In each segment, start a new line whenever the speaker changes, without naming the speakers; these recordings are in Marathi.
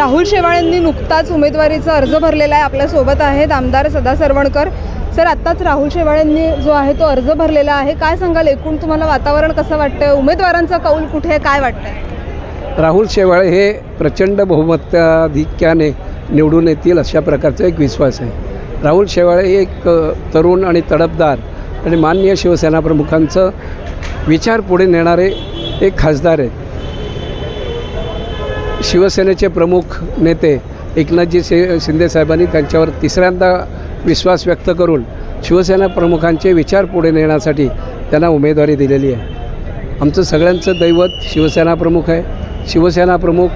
राहुल शेवाळेंनी नुकताच उमेदवारीचा अर्ज भरलेला आहे. आपल्यासोबत आहेत आमदार सदा सरवणकर. सर आत्ताच राहुल शेवाळेंनी जो आहे तो अर्ज भरलेला आहे. काय सांगाल? एकूण तुम्हाला वातावरण कसं वाटतंय? उमेदवारांचा कौल कुठे आहे? काय वाटतंय?
राहुल शेवाळे हे प्रचंड बहुमताधिक्याने निवडून येतील अशा प्रकारचा एक विश्वास आहे. राहुल शेवाळे हे एक तरुण आणि तडफदार आणि माननीय शिवसेना प्रमुखांचं विचार पुढे नेणारे एक खासदार आहेत. शिवसेनेचे प्रमुख नेते एकनाथजी शे शिंदे साहेबांनी त्यांच्यावर तिसऱ्यांदा विश्वास व्यक्त करून शिवसेना प्रमुखांचे विचार पुढे नेण्यासाठी त्यांना उमेदवारी दिलेली आहे. आमचं सगळ्यांचं दैवत शिवसेना प्रमुख आहे. शिवसेना प्रमुख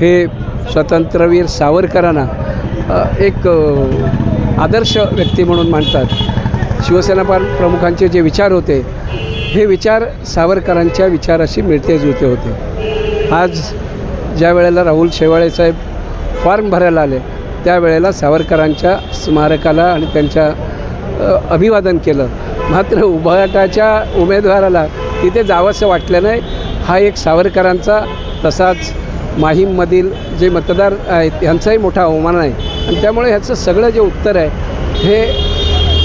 हे स्वतंत्रवीर सावरकरांना एक आदर्श व्यक्ती म्हणून मानतात. शिवसेना पा प्रमुखांचे जे विचार होते हे विचार सावरकरांच्या विचाराशी मिळते जुळते होते. आज ज्या वेळेला राहुल शेवाळे साहेब फॉर्म भरायला आले त्यावेळेला सावरकरांच्या स्मारकाला आणि त्यांच्या अभिवादन केलं. मात्र उभाटाच्या उमेदवाराला तिथे जावंसं वाटलं नाही. हा एक सावरकरांचा तसाच माहीममधील जे मतदार आहेत यांचाही मोठा अवमान आहे. आणि त्यामुळे ह्याचं सगळं जे उत्तर आहे हे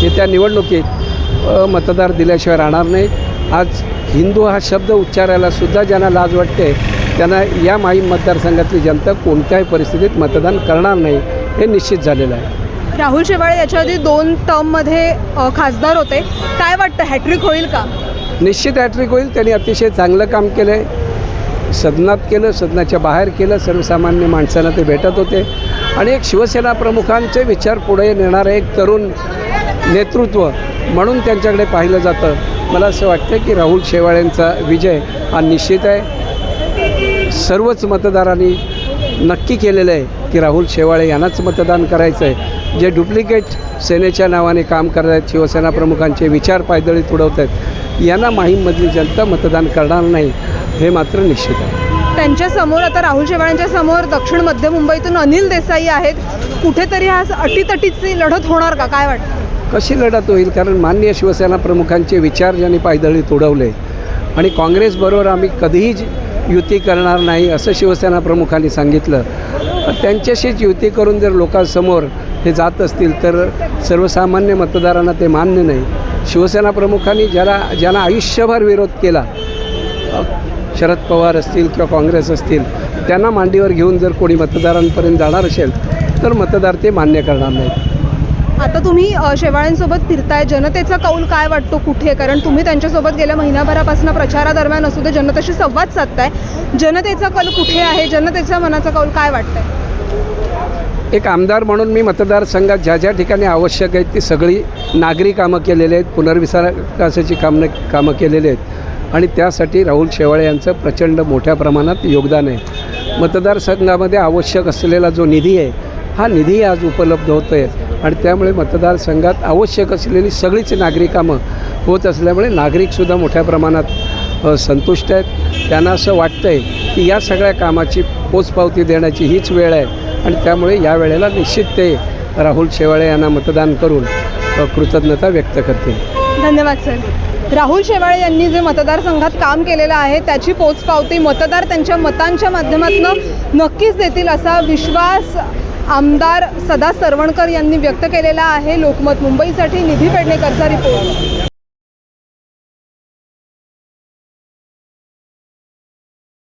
येत्या निवडणुकीत मतदार दिल्याशिवाय राहणार नाही. आज हिंदू हा शब्द उच्चारायला सुद्धा ज्यांना लाज वाटते त्यांना या माहीम मतदारसंघातली जनता कोणत्याही परिस्थितीत मतदान करणार नाही हे निश्चित झालेलं आहे.
राहुल शेवाळे याच्या आधी दोन टर्ममध्ये खासदार होते. काय वाटतं हॅट्रिक होईल का?
निश्चित हॅट्रिक होईल. त्यांनी अतिशय चांगलं काम केलं आहे सदनात केलं सदनाच्या बाहेर केलं. सर्वसामान्य माणसांना ते भेटत होते. आणि एक शिवसेना प्रमुखांचे विचार पुढे नेणारं एक तरुण नेतृत्व म्हणून त्यांच्याकडे पाहिलं जातं. मला असं वाटतं की राहुल शेवाळेंचा विजय हा निश्चित आहे. सर्वच मतदारांनी नक्की केलेलं आहे की राहुल शेवाळे यांनाच मतदान करायचं आहे. जे डुप्लिकेट सेनेच्या नावाने काम करत आहेत शिवसेना प्रमुखांचे विचार पायदळी तुडवत आहेत यांना माहीममधली जनता मतदान करणार नाही हे मात्र निश्चित आहे.
त्यांच्यासमोर आता राहुल शेवाळ्यांच्या समोर दक्षिण मध्य मुंबईतून अनिल देसाई आहेत. कुठेतरी हा अटीतटीची लढत होणार का? काय वाटतं?
कशी लढत होईल? कारण माननीय शिवसेना प्रमुखांचे विचार ज्यांनी पायदळी तुडवले आणि काँग्रेसबरोबर आम्ही कधीही युती करणार नाही असं शिवसेना प्रमुखांनी सांगितलं. त्यांच्याशीच युती करून जर लोकांसमोर हे जात असतील तर सर्वसामान्य मतदारांना ते मान्य नाही. शिवसेना प्रमुखांनी ज्याला ज्यांना आयुष्यभर विरोध केला शरद पवार असतील किंवा काँग्रेस असतील त्यांना मांडीवर घेऊन जर कोणी मतदारांपर्यंत जाणार असेल तर मतदार ते मान्य करणार नाहीत.
आता तुम्ही शेवाळ्यांसोबत फिरताय जनतेचा कौल काय वाटतो कुठे? कारण तुम्ही त्यांच्यासोबत गेल्या महिनाभरापासून प्रचारादरम्यान असू दे जनतेशी संवाद साधताय. जनतेचा कौल कुठे आहे? जनतेच्या मनाचा कौल काय वाटतंय?
एक आमदार म्हणून मी मतदारसंघात ज्या ज्या ठिकाणी आवश्यक आहेत ती सगळी नागरी कामं केलेली आहेत पुनर्विकासाची कामं कामं केलेली आहेत. आणि त्यासाठी राहुल शेवाळे यांचं प्रचंड मोठ्या प्रमाणात योगदान आहे. मतदारसंघामध्ये आवश्यक असलेला जो निधी आहे हा निधी आज उपलब्ध होतो आहे आणि त्यामुळे मतदारसंघात आवश्यक असलेली सगळीच नागरिक कामं होत असल्यामुळे नागरिकसुद्धा मोठ्या प्रमाणात संतुष्ट आहेत. त्यांना असं वाटतं आहे की या सगळ्या कामाची पोचपावती देण्याची हीच वेळ आहे. आणि त्यामुळे या वेळेला निश्चित ते राहुल शेवाळे यांना मतदान करून कृतज्ञता व्यक्त करतील.
धन्यवाद सर. राहुल शेवाळे यांनी जे मतदारसंघात काम केलेलं आहे त्याची पोचपावती मतदार त्यांच्या मतांच्या माध्यमातून नक्कीच देतील असा विश्वास आमदार सदा सरवणकर यांनी व्यक्त केलेला आहे लोकमत. मुंबईसाठी निधी पेडणेकरचा रिपोर्ट